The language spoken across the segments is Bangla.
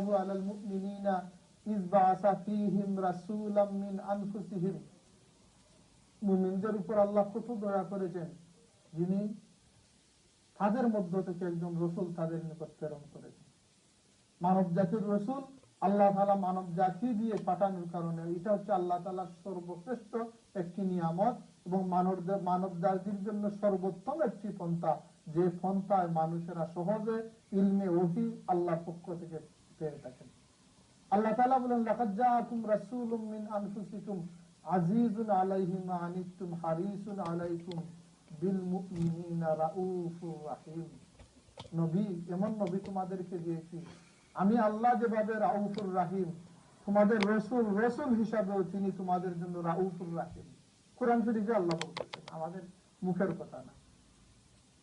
আল্লাহু আলাল মুমিনিনা ইয বাআসা ফীহিম রাসূলাম মিন আনফুসিহিম মুমিনদের উপর আল্লাহ কত দয়া করেছেন? যিনি তাদের মধ্য থেকে একজন রসুল তাদের নিকট প্রেরণ করেছেন। মানব জাতির রসুল আল্লাহ তালা মানব জাতি দিয়ে পাঠানোর কারণে এটা হচ্ছে আল্লাহ তালার সর্বশ্রেষ্ঠ একটি নিয়ামত এবং মানব মানব জাতির জন্য সর্বোত্তম একটি পন্থা। যে পন্থায় মানুষেরা সহজে ইলমে ওহি আল্লাহর পক্ষ থেকে পেয়ে থাকেন। আল্লাহ তালা বলেন, লাকাদ রাসূলুম আনফুসিকুম আজিজুন আলাইহি মা আনিতুম হারিসুন আলাইকুম বিল মুমিনিনা রাউফুর রাহিম। নবী, এমন নবী তোমাদেরকে দিয়েছি। আমি আল্লাহ যেভাবে রাউফুর রাহিম, তোমাদের রসুল রসুল হিসাবেও তিনি তোমাদের জন্য রাউফুর রাহিম। কোরআন শরীফে আল্লাহ বলতেছেন, আমাদের মুখের কথা না।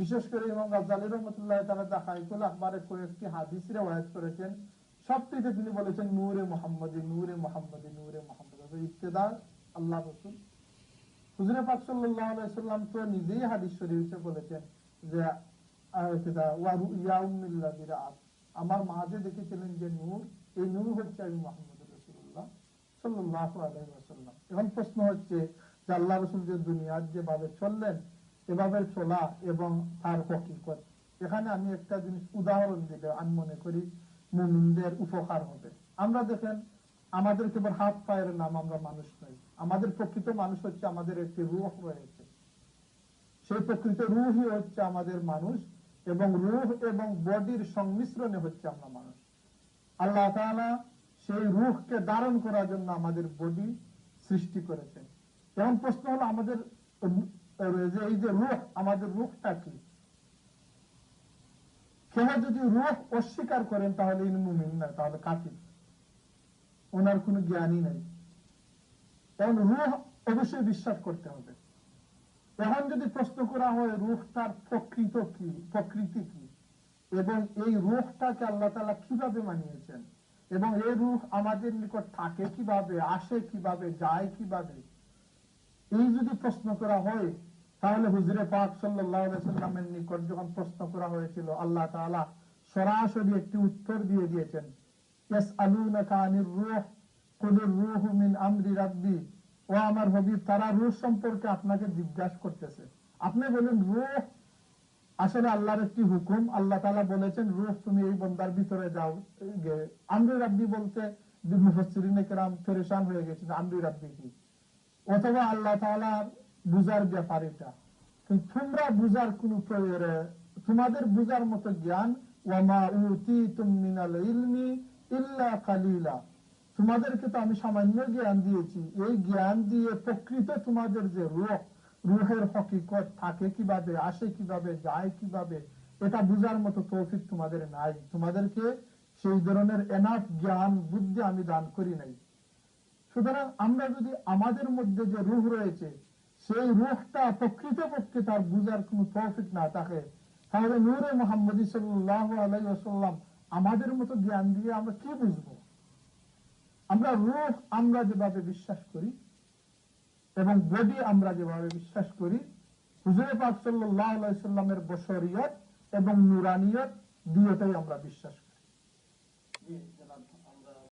বিশেষ করে ইমাম গাজ্জালি রহমতুল্লাহ তাআলা দাখাইকুল আখবারে কয়েকটি হাদিস রিওয়ায়াত করেছেন। সবটিতে তিনি বলেছেন, নূরে মোহাম্মদী নূরে মোহাম্মদী, নূরে মোহাম্মদ। ইবতেদা আল্লাহ রসুল। হুজুরে পাক তো নিজেই হাদিস শরীফে বলেছেন যে। আমার মা যে দেখেছিলেন যে নূর, এই নূর হচ্ছে আমি মোহাম্মদ রসুল্লাহ সাল্লাল্লাহু আলাইহি এখন প্রশ্ন হচ্ছে যে, আল্লাহ রসুল যে দুনিয়ার যেভাবে চললেন এভাবে চলা এবং তার হকিকত। এখানে আমি একটা জিনিস উদাহরণ দিলে আমি মনে করি, মুমিনদের উপকার হবে। আমরা দেখেন, আমাদের কেবল হাত পায়ের নাম আমরা মানুষ নই। আমাদের প্রকৃত মানুষ হচ্ছে আমাদের একটি রুহ রয়েছে। সেই প্রকৃত রুহই হচ্ছে আমাদের মানুষ এবং রুহ এবং বডির সংমিশ্রণে হচ্ছে আমরা মানুষ। আল্লাহ তাআলা সেই রুহকে ধারণ করার জন্য আমাদের বডি সৃষ্টি করেছেন। এখন প্রশ্ন হলো, আমাদের এই যে আমাদের রুহটা কি? যদি অস্বীকার করেন, তাহলে না, তাহলে ওনার জ্ঞানই অবশ্যই বিশ্বাস করতে হবে। এখন যদি প্রশ্ন করা হয় রুহটার প্রকৃত কি, প্রকৃতি কি? এবং এই রুহটাকে আল্লাহ তালা কীভাবে মানিয়েছেন? এবং এই রুহ আমাদের নিকট থাকে কীভাবে, আসে কীভাবে, যায় কীভাবে? এই যদি প্রশ্ন করা হয়, তাহলে হুজুরে পাক সাল্লামের নিকট যখন প্রশ্ন করা হয়েছিল, আল্লাহ তাআলা সরাসরি একটি উত্তর দিয়ে দিয়েছেন। আপনি বলেন আসলে আল্লাহর হুকুম। আল্লাহ বলেছেন তুমি এই বন্দার ভিতরে যাও। আমরি রাব্বি বলতে হয়ে গেছেন আমরি রাব্বি কি? অথবা আল্লাহ তাআলা বুঝার ব্যাপার এটা। তোমরা বুঝার কোন তোমাদের বুঝার মতো জ্ঞান তোমাদেরকে তো আমি সামান্য জ্ঞান দিয়েছি। এই জ্ঞান দিয়ে প্রকৃত তোমাদের যে রূহ রুহের হকিকত থাকে কীভাবে, আসে কীভাবে, যায় কীভাবে, এটা বুঝার মতো তৌফিক তোমাদের নাই। তোমাদেরকে সেই ধরনের এনাফ জ্ঞান, বুদ্ধি আমি দান করি নাই। সুতরাং আমরা যদি আমাদের মধ্যে যে রুহ রয়েছে, সেই রুহটা প্রকৃত পক্ষে তার বুঝার কোন তৌফিক না থাকে, তাহলে নূরে মোহাম্মদ আলাইসাল্লাম আমাদের মতো জ্ঞান দিয়ে আমরা কি বুঝব? আমরা রুহ আমরা যেভাবে বিশ্বাস করি এবং বডি আমরা যেভাবে বিশ্বাস করি, হুজুরে পাক সাল্লাহ আলাইসাল্লামের বসরিয়ত এবং নুরানিয়ত দুইটাই আমরা বিশ্বাস করি।